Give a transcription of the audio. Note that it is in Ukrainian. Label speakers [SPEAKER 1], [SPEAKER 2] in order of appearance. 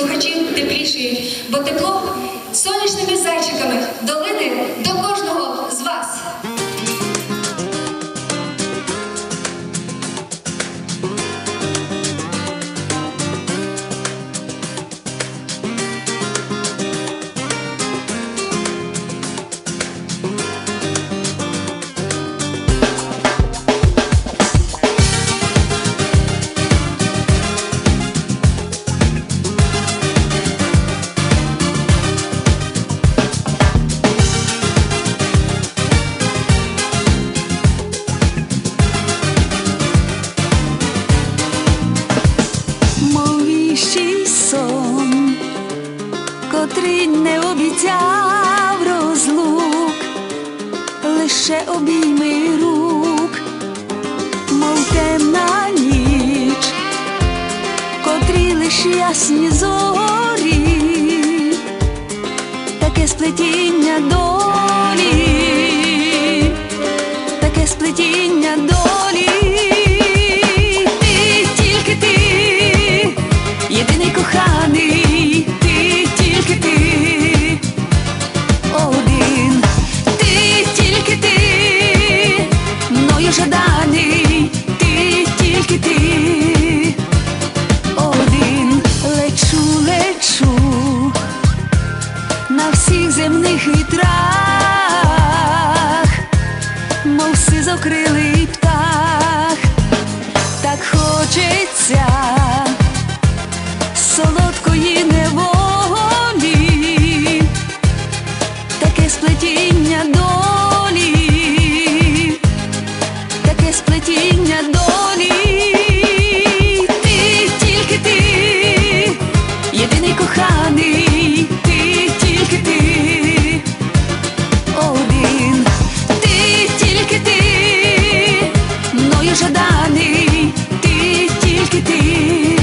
[SPEAKER 1] слухачів тепліші, бо тепло сонячними зайчиками долини до.
[SPEAKER 2] котрий не обіцяв розлук, лише обійми рук, мов темна ніч, котрі лиш ясні зорі, таке сплетіння долі. покрили. коханий, ти тільки ти.